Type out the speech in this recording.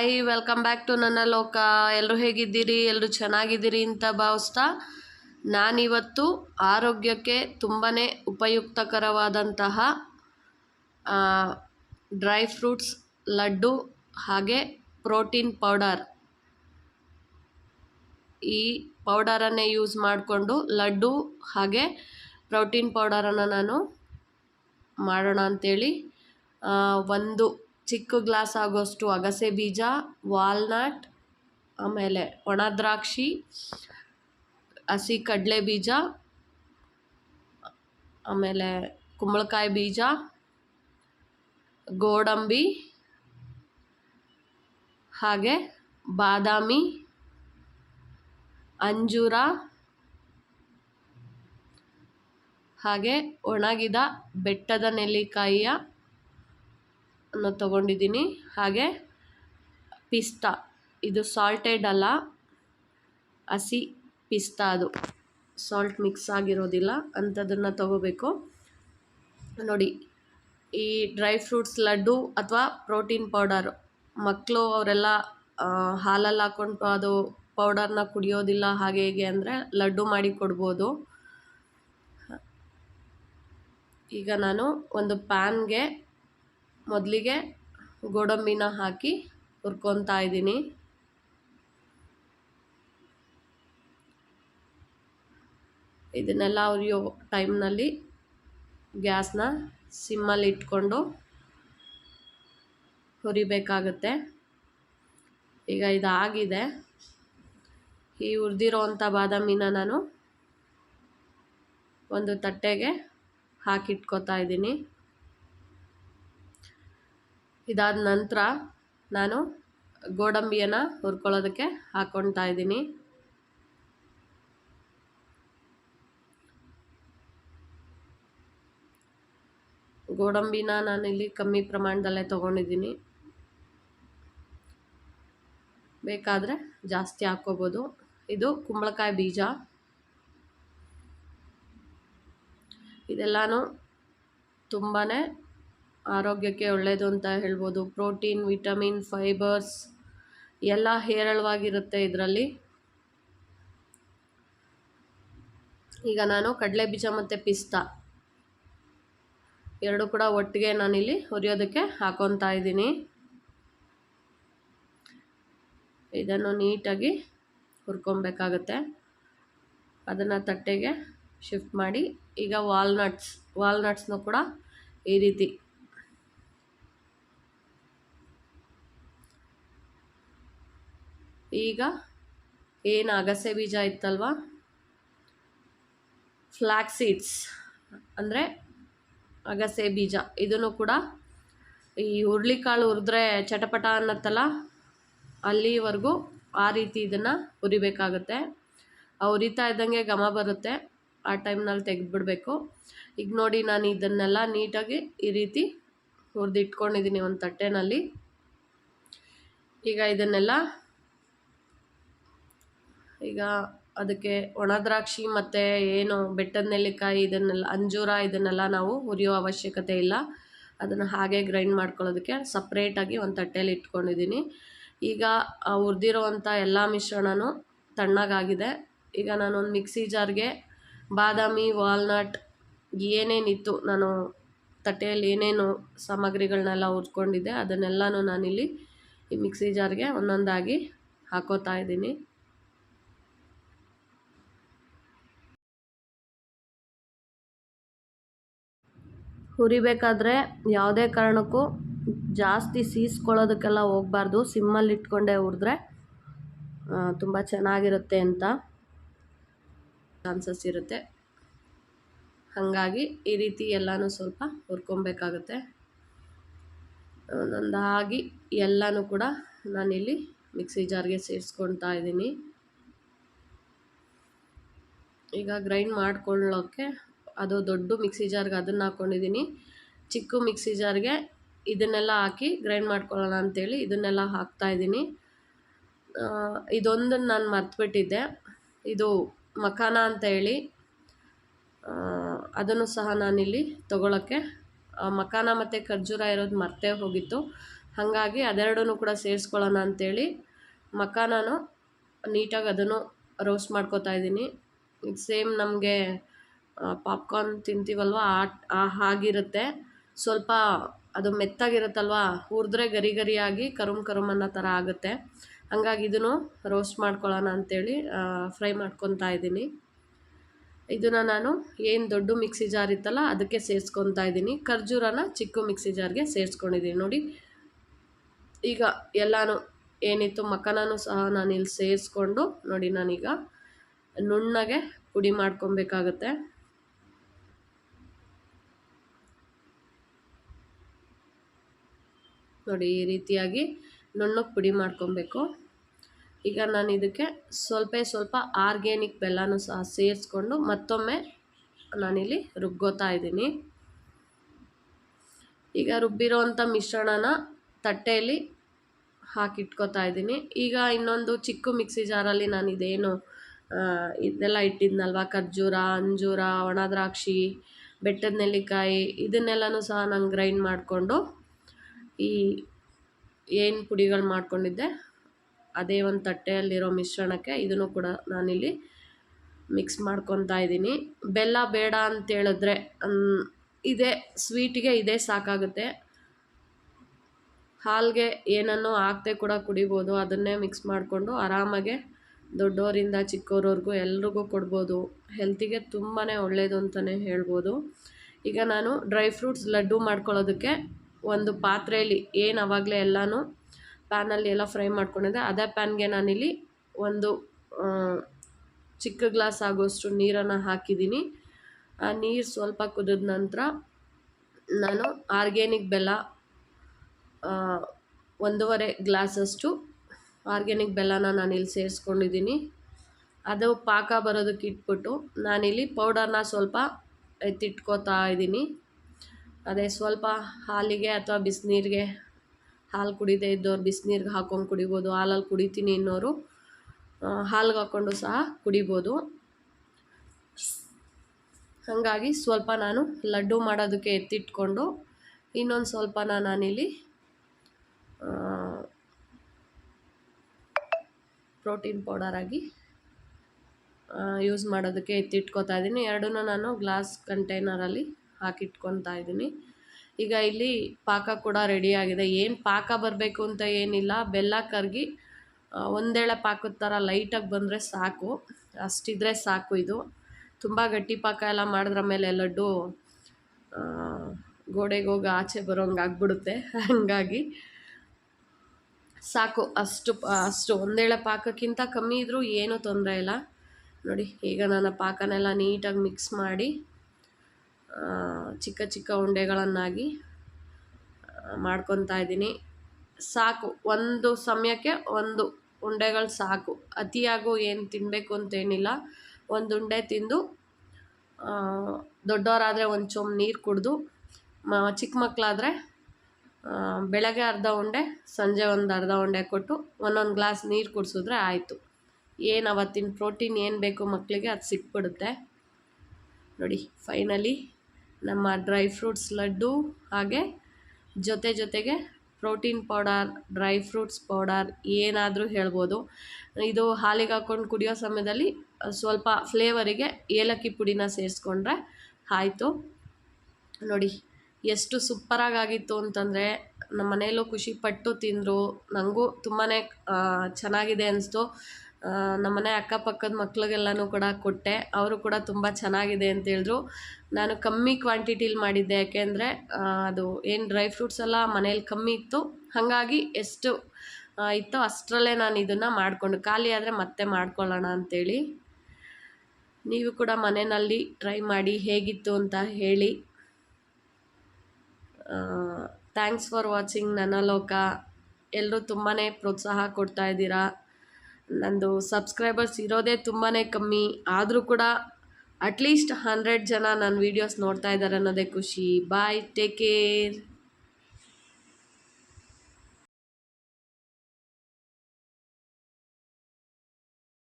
Hi welcome back to ನನ್ನ ಲೋಕ ಎಲ್ಲರೂ ಹೇಗಿದ್ದೀರಿ? ಎಲ್ಲರೂ ಚೆನ್ನಾಗಿದ್ದೀರಿ ಅಂತ ಭಾವಿಸ್ತಾ ನಾನಿವತ್ತು ಆರೋಗ್ಯಕ್ಕೆ ತುಂಬಾ ಉಪಯುಕ್ತಕರವಾದಂತಹ ಡ್ರೈ ಫ್ರೂಟ್ಸ್ ಲಡ್ಡು ಹಾಗೆ ಪ್ರೋಟೀನ್ ಪೌಡರ್ ಈ ಪೌಡರನ್ನೇ ಯೂಸ್ ಮಾಡಿಕೊಂಡು ಲಡ್ಡು ಹಾಗೆ ಪ್ರೋಟೀನ್ ಪೌಡರನ್ನು ನಾನು ಮಾಡೋಣ ಅಂಥೇಳಿ ಒಂದು ಚಿಕ್ಕ ಗ್ಲಾಸ್ ಆಗೋಷ್ಟು ಅಗಸೆ ಬೀಜ, ವಾಲ್ನಟ್, ಆಮೇಲೆ ಒಣ ದ್ರಾಕ್ಷಿ, ಹಸಿ ಕಡಲೆ ಬೀಜ, ಆಮೇಲೆ ಕುಂಬಳಕಾಯಿ ಬೀಜ, ಗೋಡಂಬಿ, ಹಾಗೆ ಬಾದಾಮಿ, ಅಂಜೂರ, ಹಾಗೆ ಒಣಗಿದ ಬೆಟ್ಟದ ನೆಲ್ಲಿಕಾಯಿಯ ಅನ್ನು ತೊಗೊಂಡಿದ್ದೀನಿ. ಹಾಗೆ ಪಿಸ್ತಾ, ಇದು ಸಾಲ್ಟೆಡ್ ಅಲ್ಲ, ಹಸಿ ಪಿಸ್ತಾ ಅದು. ಸಾಲ್ಟ್ ಮಿಕ್ಸ್ ಆಗಿರೋದಿಲ್ಲ, ಅಂಥದನ್ನು ತಗೋಬೇಕು. ನೋಡಿ, ಈ ಡ್ರೈ ಫ್ರೂಟ್ಸ್ ಲಡ್ಡು ಅಥವಾ ಪ್ರೋಟೀನ್ ಪೌಡರ್ ಮಕ್ಕಳು ಅವರೆಲ್ಲ ಹಾಲಲ್ಲಿ ಹಾಕ್ಕೊಂಡು ಅದು ಪೌಡರ್ನ ಕುಡಿಯೋದಿಲ್ಲ ಹಾಗೆ ಹೀಗೆ ಅಂದರೆ ಲಡ್ಡು ಮಾಡಿ ಕೊಡ್ಬೋದು. ಈಗ ನಾನು ಒಂದು ಪ್ಯಾನ್ಗೆ ಮೊದಲಿಗೆ ಗೋಡಂಬಿನ ಹಾಕಿ ಹುರ್ಕೊತಾ ಇದ್ದೀನಿ. ಇದನ್ನೆಲ್ಲ ಉರಿಯೋ ಟೈಮ್ನಲ್ಲಿ ಗ್ಯಾಸ್ನ ಸಿಮ್ಮಲ್ಲಿ ಇಟ್ಕೊಂಡು ಹುರಿಬೇಕಾಗುತ್ತೆ. ಈಗ ಇದಾಗಿದೆ. ಈ ಹುರಿದಿರೋ ಅಂಥ ಬಾದಾಮಿನ ನಾನು ಒಂದು ತಟ್ಟೆಗೆ ಹಾಕಿಟ್ಕೋತಾ ಇದ್ದೀನಿ. ಇದಾದ ನಂತರ ನಾನು ಗೋಡಂಬಿಯನ್ನು ಹುರ್ಕೊಳ್ಳೋದಕ್ಕೆ ಹಾಕ್ಕೊಳ್ತಾ ಇದ್ದೀನಿ. ಗೋಡಂಬಿನ ನಾನಿಲ್ಲಿ ಕಮ್ಮಿ ಪ್ರಮಾಣದಲ್ಲೇ ತೊಗೊಂಡಿದ್ದೀನಿ. ಬೇಕಾದರೆ ಜಾಸ್ತಿ ಹಾಕ್ಕೋಬೋದು. ಇದು ಕುಂಬಳಕಾಯಿ ಬೀಜ. ಇದೆಲ್ಲನೂ ತುಂಬಾ ಆರೋಗ್ಯಕ್ಕೆ ಒಳ್ಳೆಯದು ಅಂತ ಹೇಳ್ಬೋದು. ಪ್ರೋಟೀನ್, ವಿಟಮಿನ್, ಫೈಬರ್ಸ್ ಎಲ್ಲ ಹೇರಳವಾಗಿರುತ್ತೆ ಇದರಲ್ಲಿ. ಈಗ ನಾನು ಕಡಲೆ ಬೀಜ ಮತ್ತು ಪಿಸ್ತಾ. ಎರಡು ಕೂಡ ಒಟ್ಟಿಗೆ ನಾನಿಲ್ಲಿ ಹುರಿಯೋದಕ್ಕೆ ಹಾಕೊತಾ ಇದ್ದೀನಿ. ಇದನ್ನು ನೀಟಾಗಿ ಹುರ್ಕೊಬೇಕಾಗತ್ತೆ. ಅದನ್ನು ತಟ್ಟೆಗೆ ಶಿಫ್ಟ್ ಮಾಡಿ ಈಗ ವಾಲ್ನಟ್ಸ್, ವಾಲ್ನಟ್ಸ್ನು ಕೂಡ ಈ ರೀತಿ ಈಗ ಏನು ಅಗಸೆ ಬೀಜ ಇತ್ತಲ್ವ? ಫ್ಲ್ಯಾಕ್ ಸೀಡ್ಸ್ ಅಂದರೆ ಅಗಸೆ ಬೀಜ. ಇದನ್ನು ಕೂಡ ಈ ಹುರುಳಿಕಾಳು ಹುರಿದ್ರೆ ಚಟಪಟ ಅನ್ನತ್ತಲ್ಲ, ಅಲ್ಲಿವರೆಗೂ ಆ ರೀತಿ ಇದನ್ನು ಹುರಿಬೇಕಾಗುತ್ತೆ. ಆ ಹುರಿತಾ ಇದ್ದಂಗೆ ಘಮ ಬರುತ್ತೆ. ಆ ಟೈಮ್ನಲ್ಲಿ ತೆಗೆದ್ಬಿಡಬೇಕು. ಈಗ ನೋಡಿ ನಾನು ಇದನ್ನೆಲ್ಲ ನೀಟಾಗಿ ಈ ರೀತಿ ಹುರಿದಿಟ್ಕೊಂಡಿದ್ದೀನಿ ಒಂದು ತಟ್ಟೆನಲ್ಲಿ. ಈಗ ಇದನ್ನೆಲ್ಲ ಈಗ ಅದಕ್ಕೆ ಒಣ ದ್ರಾಕ್ಷಿ ಮತ್ತು ಏನು ಬೆಟ್ಟದ ನೆಲ್ಲಿಕಾಯಿ ಇದನ್ನೆಲ್ಲ, ಅಂಜೂರ ಇದನ್ನೆಲ್ಲ ನಾವು ಹುರಿಯೋ ಅವಶ್ಯಕತೆ ಇಲ್ಲ. ಅದನ್ನು ಹಾಗೆ ಗ್ರೈಂಡ್ ಮಾಡ್ಕೊಳ್ಳೋದಕ್ಕೆ ಸಪ್ರೇಟಾಗಿ ಒಂದು ತಟ್ಟೆಯಲ್ಲಿ ಇಟ್ಕೊಂಡಿದ್ದೀನಿ. ಈಗ ಹುರಿದಿರೋವಂಥ ಎಲ್ಲ ಮಿಶ್ರಣವೂ ತಣ್ಣಗಾಗಿದೆ. ಈಗ ನಾನೊಂದು ಮಿಕ್ಸಿ ಜಾರ್ಗೆ ಬಾದಾಮಿ ವಾಲ್ನಟ್ ಏನೇನಿತ್ತು ನಾನು ತಟ್ಟೆಯಲ್ಲಿ ಏನೇನು ಸಾಮಗ್ರಿಗಳನ್ನೆಲ್ಲ ಹುರ್ಕೊಂಡಿದ್ದೆ ಅದನ್ನೆಲ್ಲನೂ ನಾನಿಲ್ಲಿ ಈ ಮಿಕ್ಸಿ ಜಾರ್ಗೆ ಒಂದೊಂದಾಗಿ ಹಾಕೋತಾ ಇದ್ದೀನಿ. ಹುರಿಬೇಕಾದ್ರೆ ಯಾವುದೇ ಕಾರಣಕ್ಕೂ ಜಾಸ್ತಿ ಸೀಸ್ಕೊಳ್ಳೋದಕ್ಕೆಲ್ಲ ಹೋಗಬಾರ್ದು. ಸಿಮ್ಮಲ್ಲಿ ಇಟ್ಕೊಂಡೇ ಹುರಿದ್ರೆ ತುಂಬ ಚೆನ್ನಾಗಿರುತ್ತೆ ಅಂತ ಚಾನ್ಸಸ್ ಇರುತ್ತೆ. ಹಾಗಾಗಿ ಈ ರೀತಿ ಎಲ್ಲನೂ ಸ್ವಲ್ಪ ಹುರ್ಕೊಬೇಕಾಗುತ್ತೆ. ಒಂದೊಂದಾಗಿ ಎಲ್ಲನೂ ಕೂಡ ನಾನಿಲ್ಲಿ ಮಿಕ್ಸಿ ಜಾರ್ಗೆ ಸೇರಿಸ್ಕೊಳ್ತಾ ಇದ್ದೀನಿ. ಈಗ ಗ್ರೈಂಡ್ ಮಾಡ್ಕೊಳ್ಳೋಕ್ಕೆ ಅದು ದೊಡ್ಡ ಮಿಕ್ಸಿ ಜಾರ್ಗೆ ಅದನ್ನು ಹಾಕ್ಕೊಂಡಿದ್ದೀನಿ ಚಿಕ್ಕ ಮಿಕ್ಸಿ ಜಾರ್ಗೆ ಇದನ್ನೆಲ್ಲ ಹಾಕಿ ಗ್ರೈಂಡ್ ಮಾಡ್ಕೊಳ್ಳೋಣ ಅಂಥೇಳಿ ಇದನ್ನೆಲ್ಲ ಹಾಕ್ತಾಯಿದ್ದೀನಿ ಇದೊಂದನ್ನು ನಾನು ಮರ್ತುಬಿಟ್ಟಿದ್ದೆ. ಇದು ಮಖಾನ ಅಂತ ಹೇಳಿ. ಅದನ್ನು ಸಹ ನಾನಿಲ್ಲಿ ತೊಗೊಳಕ್ಕೆ. ಮಖಾನ ಮತ್ತು ಖರ್ಜೂರ ಇರೋದು ಮರ್ತೇ ಹೋಗಿತ್ತು. ಹಾಗಾಗಿ ಅದೆರಡೂ ಕೂಡ ಸೇರಿಸ್ಕೊಳ್ಳೋಣ ಅಂಥೇಳಿ ಮಖಾನೂ ನೀಟಾಗಿ ಅದನ್ನು ರೋಸ್ಟ್ ಮಾಡ್ಕೋತಾ ಇದ್ದೀನಿ. ಇದು ಸೇಮ್ ನಮಗೆ ಪಾಪ್ಕಾರ್ನ್ ತಿಂತೀವಲ್ವ? ಆ ಹಾಗಿರುತ್ತೆ. ಸ್ವಲ್ಪ ಅದು ಮೆತ್ತಾಗಿರುತ್ತಲ್ವ? ಹುರಿದ್ರೆ ಗರಿ ಗರಿಯಾಗಿ ಕರುಮ್ ಕರುಮ್ ಅನ್ನೋ ಥರ ಆಗುತ್ತೆ. ಹಂಗಾಗಿ ಇದನ್ನು ರೋಸ್ಟ್ ಮಾಡ್ಕೊಳ್ಳೋಣ ಅಂಥೇಳಿ ಫ್ರೈ ಮಾಡ್ಕೊತಾ ಇದ್ದೀನಿ. ಇದನ್ನು ನಾನು ಏನು ದೊಡ್ಡ ಮಿಕ್ಸಿ ಜಾರ್ ಇತ್ತಲ್ಲ, ಅದಕ್ಕೆ ಸೇರಿಸ್ಕೊತಾ ಇದ್ದೀನಿ. ಖರ್ಜೂರನ ಚಿಕ್ಕ ಮಿಕ್ಸಿ ಜಾರ್ಗೆ ಸೇರಿಸ್ಕೊಂಡಿದ್ದೀನಿ. ನೋಡಿ, ಈಗ ಎಲ್ಲನೂ ಏನಿತ್ತು ಮಕ್ಕನೂ ಸಹ ನಾನು ಇಲ್ಲಿ ಸೇರಿಸ್ಕೊಂಡು, ನೋಡಿ ನಾನೀಗ ನುಣ್ಣಗೆ ಪುಡಿ ಮಾಡ್ಕೊಬೇಕಾಗತ್ತೆ. ನೋಡಿ ಈ ರೀತಿಯಾಗಿ ನುಣ್ಣಗೆ ಪುಡಿ ಮಾಡ್ಕೊಬೇಕು. ಈಗ ನಾನು ಇದಕ್ಕೆ ಸ್ವಲ್ಪ ಸ್ವಲ್ಪ ಆರ್ಗ್ಯಾನಿಕ್ ಬೆಲ್ಲನೂ ಸಹ ಸೇರಿಸ್ಕೊಂಡು ಮತ್ತೊಮ್ಮೆ ನಾನಿಲ್ಲಿ ರುಬ್ಕೋತಾ ಇದ್ದೀನಿ. ಈಗ ರುಬ್ಬಿರೋವಂಥ ಮಿಶ್ರಣನ ತಟ್ಟೆಯಲ್ಲಿ ಹಾಕಿಟ್ಕೋತಾ ಇದ್ದೀನಿ. ಈಗ ಇನ್ನೊಂದು ಚಿಕ್ಕ ಮಿಕ್ಸಿ ಜಾರಲ್ಲಿ ನಾನು ಇದೇನು ಇದೆಲ್ಲ ಇಟ್ಟಿದ್ನಲ್ವ? ಖರ್ಜೂರ, ಅಂಜೂರ, ಒಣ ದ್ರಾಕ್ಷಿ, ಬೆಟ್ಟದ ನೆಲ್ಲಿಕಾಯಿ, ಇದನ್ನೆಲ್ಲನೂ ಸಹ ನಾನು ಗ್ರೈಂಡ್ ಮಾಡಿಕೊಂಡು ಈ ಏನು ಪುಡಿಗಳು ಮಾಡ್ಕೊಂಡಿದ್ದೆ, ಅದೇ ಒಂದು ತಟ್ಟೆಯಲ್ಲಿರೋ ಮಿಶ್ರಣಕ್ಕೆ ಇದನ್ನು ಕೂಡ ನಾನಿಲ್ಲಿ ಮಿಕ್ಸ್ ಮಾಡ್ಕೊತಾ ಇದ್ದೀನಿ. ಬೆಲ್ಲ ಬೇಡ ಅಂತೇಳಿದ್ರೆ ಇದೇ ಸ್ವೀಟಿಗೆ ಇದೇ ಸಾಕಾಗುತ್ತೆ. ಹಾಲಿಗೆ ಏನನ್ನು ಹಾಕ್ದೆ ಕೂಡ ಕುಡಿಬೋದು, ಅದನ್ನೇ ಮಿಕ್ಸ್ ಮಾಡಿಕೊಂಡು ಆರಾಮಾಗೆ ದೊಡ್ಡವರಿಂದ ಚಿಕ್ಕವ್ರವ್ರಿಗೂ ಎಲ್ರಿಗೂ ಕೊಡ್ಬೋದು. ಹೆಲ್ತಿಗೆ ತುಂಬಾ ಒಳ್ಳೆಯದು ಅಂತಲೇ ಹೇಳ್ಬೋದು. ಈಗ ನಾನು ಡ್ರೈ ಫ್ರೂಟ್ಸ್ ಲಡ್ಡು ಮಾಡ್ಕೊಳ್ಳೋದಕ್ಕೆ ಒಂದು ಪಾತ್ರೆಯಲ್ಲಿ ಏನು ಆವಾಗಲೇ ಎಲ್ಲನೂ ಪ್ಯಾನಲ್ಲಿ ಎಲ್ಲ ಫ್ರೈ ಮಾಡ್ಕೊಂಡಿದ್ದೆ. ಅದೇ ಪ್ಯಾನ್ಗೆ ನಾನಿಲ್ಲಿ ಒಂದು ಚಿಕ್ಕ ಗ್ಲಾಸ್ ಆಗೋಷ್ಟು ನೀರನ್ನು ಹಾಕಿದ್ದೀನಿ. ಆ ನೀರು ಸ್ವಲ್ಪ ಕುದಿದ ನಂತರ ನಾನು ಆರ್ಗ್ಯಾನಿಕ್ ಬೆಲ್ಲ ಒಂದೂವರೆ ಗ್ಲಾಸಷ್ಟು ಆರ್ಗ್ಯಾನಿಕ್ ಬೆಲ್ಲನ ನಾನಿಲ್ಲಿ ಸೇರಿಸ್ಕೊಂಡಿದ್ದೀನಿ. ಅದು ಪಾಕ ಬರೋದಕ್ಕೆ ಇಟ್ಬಿಟ್ಟು ನಾನಿಲ್ಲಿ ಪೌಡರ್ನ ಸ್ವಲ್ಪ ಎತ್ತಿಟ್ಕೋತಾ ಇದ್ದೀನಿ. ಅದೇ ಸ್ವಲ್ಪ ಹಾಲಿಗೆ ಅಥವಾ ಬಿಸಿನೀರಿಗೆ ಹಾಲು ಕುಡಿದೇ ಇದ್ದವ್ರು ಬಿಸಿನೀರಿಗೆ ಹಾಕ್ಕೊಂಡು ಕುಡಿಬೋದು, ಹಾಲಲ್ಲಿ ಕುಡಿತೀನಿ ಇನ್ನೋರು ಹಾಲ್ಗೆ ಹಾಕ್ಕೊಂಡು ಸಹ ಕುಡಿಬೋದು. ಹಾಗಾಗಿ ಸ್ವಲ್ಪ ನಾನು ಲಡ್ಡು ಮಾಡೋದಕ್ಕೆ ಎತ್ತಿಟ್ಕೊಂಡು ಇನ್ನೊಂದು ಸ್ವಲ್ಪನ ನಾನಿಲ್ಲಿ ಪ್ರೋಟೀನ್ ಪೌಡರಾಗಿ ಯೂಸ್ ಮಾಡೋದಕ್ಕೆ ಎತ್ತಿಟ್ಕೋತಾ ಇದ್ದೀನಿ. ಎರಡನ್ನೂ ನಾನು ಗ್ಲಾಸ್ ಕಂಟೈನರಲ್ಲಿ ಹಾಕಿಟ್ಕೊತಾ ಇದ್ದೀನಿ. ಈಗ ಇಲ್ಲಿ ಪಾಕ ಕೂಡ ರೆಡಿಯಾಗಿದೆ ಏನು ಪಾಕ ಬರಬೇಕು ಅಂತ ಏನಿಲ್ಲ. ಬೆಲ್ಲ ಕರಗಿ ಒಂದೇಳೆ ಪಾಕದ ಥರ ಲೈಟಾಗಿ ಬಂದರೆ ಸಾಕು. ಅಷ್ಟಿದ್ರೆ ಸಾಕು ಇದು. ತುಂಬ ಗಟ್ಟಿ ಪಾಕ ಎಲ್ಲ ಮಾಡಿದ್ರ ಮೇಲೆ ಲಡ್ಡು ಗೋಡೆಗೆ ಹೋಗಿ ಆಚೆ ಬರೋಂಗೆ ಆಗ್ಬಿಡುತ್ತೆ. ಹಾಗಾಗಿ ಸಾಕು. ಅಷ್ಟು ಅಷ್ಟು ಒಂದೇಳೆ ಪಾಕಕ್ಕಿಂತ ಕಮ್ಮಿ ಇದ್ದರೂ ಏನೂ ತೊಂದರೆ ಇಲ್ಲ. ನೋಡಿ, ಈಗ ನಾನು ಪಾಕನೆಲ್ಲ ನೀಟಾಗಿ ಮಿಕ್ಸ್ ಮಾಡಿ ಚಿಕ್ಕ ಚಿಕ್ಕ ಉಂಡೆಗಳನ್ನಾಗಿ ಮಾಡ್ಕೊತಾ ಇದ್ದೀನಿ. ಸಾಕು, ಒಂದು ಸಮಯಕ್ಕೆ ಒಂದು ಉಂಡೆಗಳು ಸಾಕು. ಅತಿಯಾಗೂ ಏನು ತಿನ್ನಬೇಕು ಅಂತೇನಿಲ್ಲ ಒಂದು ಉಂಡೆ ತಿಂದು ದೊಡ್ಡವರಾದರೆ ಒಂದು ಚೊಂಬು ನೀರು ಕುಡಿದು, ಮ ಚಿಕ್ಕ ಮಕ್ಕಳಾದರೆ ಬೆಳಗ್ಗೆ ಅರ್ಧ ಉಂಡೆ, ಸಂಜೆ ಒಂದು ಅರ್ಧ ಉಂಡೆ ಕೊಟ್ಟು ಒಂದೊಂದು ಗ್ಲಾಸ್ ನೀರು ಕುಡಿಸಿದ್ರೆ ಆಯಿತು. ಏನು ಅವತ್ತಿನ ಪ್ರೋಟೀನ್ ಏನು ಬೇಕು ಮಕ್ಕಳಿಗೆ ಅದು ಸಿಕ್ಬಿಡುತ್ತೆ. ನೋಡಿ, ಫೈನಲಿ ನಮ್ಮ ಡ್ರೈ ಫ್ರೂಟ್ಸ್ ಲಡ್ಡು ಹಾಗೆ ಜೊತೆ ಜೊತೆಗೆ protein powder, dry fruits powder ಏನಾದರೂ ಹೇಳ್ಬೋದು. ಇದು ಹಾಲಿಗೆ ಹಾಕ್ಕೊಂಡು ಕುಡಿಯೋ ಸಮಯದಲ್ಲಿ ಸ್ವಲ್ಪ ಫ್ಲೇವರಿಗೆ ಏಲಕ್ಕಿ ಪುಡಿನ ಸೇರಿಸ್ಕೊಂಡ್ರೆ ಆಯಿತು. ನೋಡಿ, ಎಷ್ಟು ಸೂಪ್ಪರಾಗಿ ಆಗಿತ್ತು ಅಂತಂದರೆ ನಮ್ಮ ಮನೆಯಲ್ಲೂ ಖುಷಿಪಟ್ಟು ತಿಂದರು. ನನಗೂ ತುಂಬಾ ಚೆನ್ನಾಗಿದೆ ಅನಿಸ್ತು. ನಮ್ಮ ಮನೆ ಅಕ್ಕಪಕ್ಕದ ಮಕ್ಳಿಗೆಲ್ಲನೂ ಕೂಡ ಕೊಟ್ಟೆ. ಅವರು ಕೂಡ ತುಂಬ ಚೆನ್ನಾಗಿದೆ ಅಂತ ಹೇಳಿದ್ರು. ನಾನು ಕಮ್ಮಿ ಕ್ವಾಂಟಿಟಿಲಿ ಮಾಡಿದ್ದೆ. ಯಾಕೆಂದರೆ ಅದು ಏನು ಡ್ರೈ ಫ್ರೂಟ್ಸ್ ಎಲ್ಲ ಮನೇಲಿ ಕಮ್ಮಿ ಇತ್ತು. ಹಾಗಾಗಿ ಎಷ್ಟು ಇತ್ತೋ ಅಷ್ಟರಲ್ಲೇ ನಾನು ಇದನ್ನು ಮಾಡಿಕೊಂಡು, ಖಾಲಿ ಆದರೆ ಮತ್ತೆ ಮಾಡ್ಕೊಳ್ಳೋಣ ಅಂಥೇಳಿ ನೀವು ಕೂಡ ಮನೆಯಲ್ಲಿ ಟ್ರೈ ಮಾಡಿ ಹೇಗಿತ್ತು ಅಂತ ಹೇಳಿ. ಥ್ಯಾಂಕ್ಸ್ ಫಾರ್ ವಾಚಿಂಗ್ ನನ್ನ ಲೋಕ. ಎಲ್ಲರೂ ತುಂಬಾ ಪ್ರೋತ್ಸಾಹ ಕೊಡ್ತಾ ಇದ್ದೀರಾ. ನಂದು ಸಬ್ಸ್ಕ್ರೈಬರ್ಸ್ ಇರೋದೇ ತುಂಬಾ ಕಮ್ಮಿ. ಆದರೂ ಕೂಡ ಅಟ್ಲೀಸ್ಟ್ ಹಂಡ್ರೆಡ್ ಜನ ನನ್ನ ವೀಡಿಯೋಸ್ ನೋಡ್ತಾ ಇದ್ದಾರೆ ಅನ್ನೋದೇ ಖುಷಿ. Bye take care